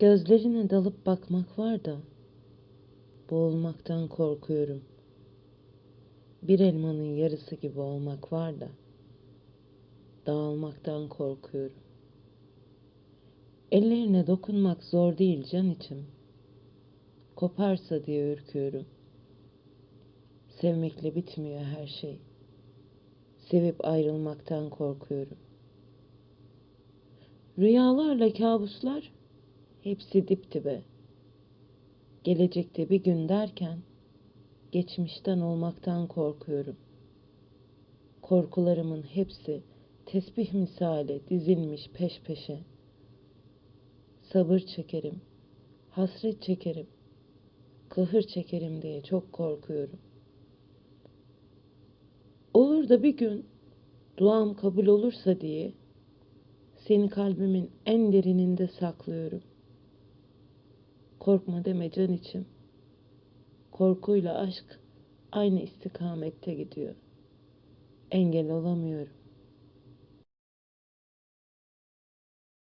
Gözlerine dalıp bakmak var da boğulmaktan korkuyorum. Bir elmanın yarısı gibi olmak var da dağılmaktan korkuyorum. Ellerine dokunmak zor değil can içim. Koparsa diye ürküyorum. Sevmekle bitmiyor her şey. Sevip ayrılmaktan korkuyorum. Rüyalarla kabuslar hepsi dip dibe. Gelecekte bir gün derken geçmişten olmaktan korkuyorum. Korkularımın hepsi tesbih misali dizilmiş peş peşe. Sabır çekerim, hasret çekerim, kıhır çekerim diye çok korkuyorum. Olur da bir gün duam kabul olursa diye seni kalbimin en derininde saklıyorum. Korkma deme can içim. Korkuyla aşk aynı istikamette gidiyor. Engel olamıyorum.